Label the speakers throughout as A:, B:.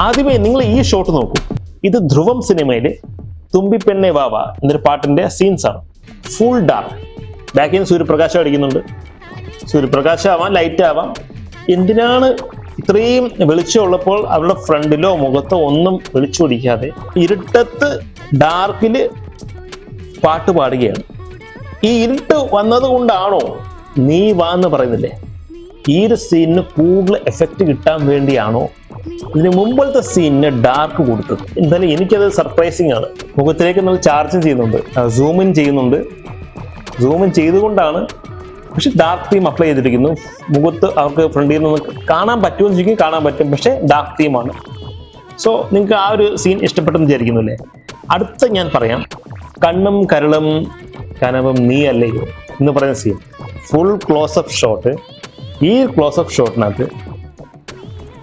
A: ആദ്യമേ നിങ്ങൾ ഈ ഷോട്ട് നോക്കൂ. ഇത് ധ്രുവം സിനിമയിലെ തുമ്പിപ്പെണ്ണെ വാവ എന്നൊരു പാട്ടിന്റെ സീൻസ് ആണ്. ഫുൾ ഡാർക്ക് ബാക്കിൽ നിന്ന് സൂര്യപ്രകാശം അടിക്കുന്നുണ്ട്. സൂര്യപ്രകാശം ആവാം ലൈറ്റ് ആവാം. എന്തിനാണ് ഇത്രയും വെളിച്ചമുള്ളപ്പോൾ അവരുടെ ഫ്രണ്ടിലോ മുഖത്തോ ഒന്നും വെളിച്ചൊടിക്കാതെ ഇരുട്ടത്ത് ഡാർക്കിൽ പാട്ട് പാടുകയാണ്. ഈ ഇരുട്ട് വന്നത് കൊണ്ടാണോ? നീ വാ എന്ന് പറയുന്നില്ലേ? ഈ ഒരു സീനിന് കൂടുതൽ എഫക്റ്റ് കിട്ടാൻ വേണ്ടിയാണോ ഇതിന് മുമ്പത്തെ സീനിന് ഡാർക്ക് കൊടുത്തത് എന്തായാലും എനിക്കത് സർപ്രൈസിങ് ആണ്. മുഖത്തിലേക്ക് നമ്മൾ ചാർജ് ചെയ്യുന്നുണ്ട്. സൂം ഇൻ ചെയ്യുന്നുണ്ട്. സൂം ഇൻ ചെയ്തുകൊണ്ടാണ് പക്ഷെ ഡാർക്ക് തീം അപ്ലൈ ചെയ്തിരിക്കുന്നു. മുഖത്ത് അവർക്ക് ഫ്രണ്ടിൽ നിന്ന് കാണാൻ പറ്റുമെന്ന് ചോദിക്കും കാണാൻ പറ്റും. പക്ഷെ ഡാർക്ക് തീമാണ് സോ നിങ്ങൾക്ക് ആ ഒരു സീൻ ഇഷ്ടപ്പെട്ടെന്ന് വിചാരിക്കുന്നു അല്ലേ? അടുത്ത ഞാൻ പറയാം. കണ്ണും കരളും കനവും നീ അല്ലയോ എന്ന് പറയുന്ന scene full close up shot ഈ ക്ലോസപ്പ് ഷോട്ടിനകത്ത്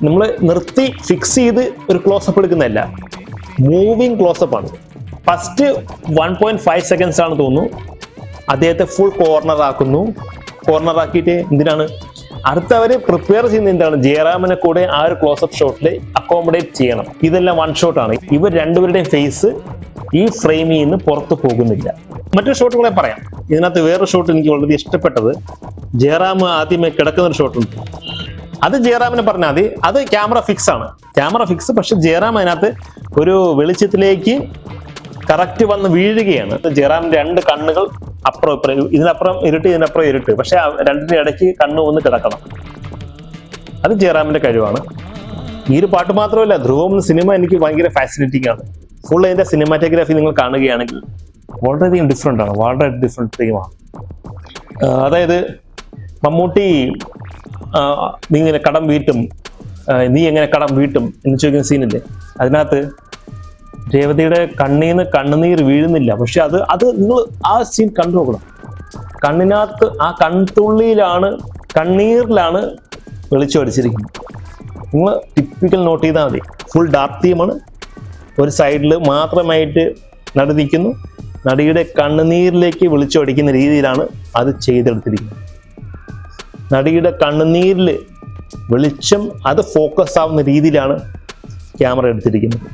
A: നമ്മൾ നിർത്തി ഫിക്സ് ചെയ്ത് ഒരു ക്ലോസപ്പ് എടുക്കുന്നതല്ല. മൂവിങ് ക്ലോസപ്പ് ആണ്. First one point five seconds ആണ് തോന്നുന്നു. അദ്ദേഹത്തെ ഫുൾ കോർണർ ആക്കുന്നു. കോർണർ ആക്കിയിട്ട് എന്തിനാണ്? അടുത്തവര് പ്രിപ്പയർ ചെയ്യുന്ന എന്താണ്? ജയറാമിനെ കൂടെ ആ ഒരു ക്ലോസപ്പ് ഷോട്ടിൽ അക്കോമഡേറ്റ് ചെയ്യണം. ഇതെല്ലാം വൺ ഷോട്ട് ആണ്. ഇവർ രണ്ടുപേരുടെയും ഫേസ് ഈ ഫ്രെയിമിൽ നിന്ന് പുറത്തു പോകുന്നില്ല. മറ്റൊരു ഷോട്ട് കൂടെ പറയാം. ഇതിനകത്ത് വേറൊരു ഷോട്ട് എനിക്ക് വളരെ ഇഷ്ടപ്പെട്ടത്. ജയറാം ആദ്യമേ കിടക്കുന്ന ഒരു ഷോട്ടുണ്ട് അത് ജയറാമിന് പറഞ്ഞാൽ മതി. അത് ക്യാമറ ഫിക്സ് ആണ്. ക്യാമറ ഫിക്സ് പക്ഷെ ജയറാം അതിനകത്ത് ഒരു വെളിച്ചത്തിലേക്ക് കറക്റ്റ് വന്ന് വീഴുകയാണ്. ജയറാമിന്റെ രണ്ട് കണ്ണുകൾ അപ്പുറം ഇപ്പുറം ഇതിനപ്പുറം ഇരുട്ട് ഇതിനപ്പുറം ഇരുട്ട്. പക്ഷെ രണ്ടിന്റെ ഇടയ്ക്ക് കണ്ണ് ഒന്ന് കിടക്കണം. അത് ജയറാമിന്റെ കഴിവാണ്. ഈ ഒരു പാട്ട് മാത്രമല്ല ധ്രുവം സിനിമ എനിക്ക് ഭയങ്കര ഫാസിനേറ്റിംഗ് ആണ്. ഫുൾ അതിന്റെ സിനിമാറ്റോഗ്രാഫി നിങ്ങൾ കാണുകയാണെങ്കിൽ വളരെയധികം ഡിഫറെന്റ് ആണ്. വളരെ ഡിഫറെന്റ് തീമാണ് അതായത് മമ്മൂട്ടി നീ ഇങ്ങനെ കടം വീട്ടും. നീ എങ്ങനെ കടം വീട്ടും എന്ന് ചോദിക്കുന്ന സീനില്ലേ? അതിനകത്ത് രേവതിയുടെ കണ്ണീന്ന് കണ്ണുനീർ വീഴുന്നില്ല. പക്ഷെ അത് അത് നിങ്ങൾ ആ സീൻ കണ്ടു നോക്കണം. കണ്ണിനകത്ത് ആ കൺതുള്ളിയിലാണ് കണ്ണീരിലാണ് വെളിച്ചം അടിച്ചിരിക്കുന്നത്. നിങ്ങൾ ടിപ്പിക്കൽ നോട്ട് ചെയ്താൽ മതി. ഫുൾ ഡാർക്ക് തീമാണ് ഒരു സൈഡിൽ മാത്രമായിട്ട് നടി നടിയുടെ കണ്ണുനീരിലേക്ക് വെളിച്ചം അടിക്കുന്ന രീതിയിലാണ് അത് ചെയ്തെടുത്തിരിക്കുന്നത്. നടിയുടെ കണ്ണുനീരിൽ വെളിച്ചം അത് ഫോക്കസ് ആവുന്ന രീതിയിലാണ് ക്യാമറ എടുത്തിരിക്കുന്നത്.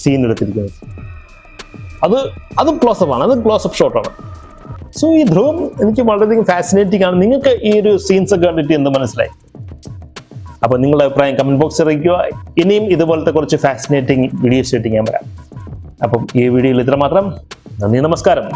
A: സീൻ എടുത്തിരിക്കുന്നത്. അത് അതും ക്ലോസപ്പ് ആണ്. അത് ക്ലോസപ്പ് ഷോട്ടാണ് സോ ഈ ധ്രുവം എനിക്ക് വളരെയധികം ഫാസിനേറ്റിംഗ് ആണ്. നിങ്ങൾക്ക് ഈ ഒരു സീൻസ് ഒക്കെ കണ്ടിട്ട് എന്ത് മനസ്സിലായി? അപ്പോൾ നിങ്ങളുടെ അഭിപ്രായം കമന്റ് ബോക്സിൽ അറിയിക്കുക. ഇനിയും ഇതുപോലത്തെ കുറച്ച് ഫാസിനേറ്റിംഗ് വീഡിയോസ് ആയിട്ട് വരാം. അപ്പം ഈ വീഡിയോയിൽ ഇത്ര മാത്രം നന്ദി നമസ്കാരം.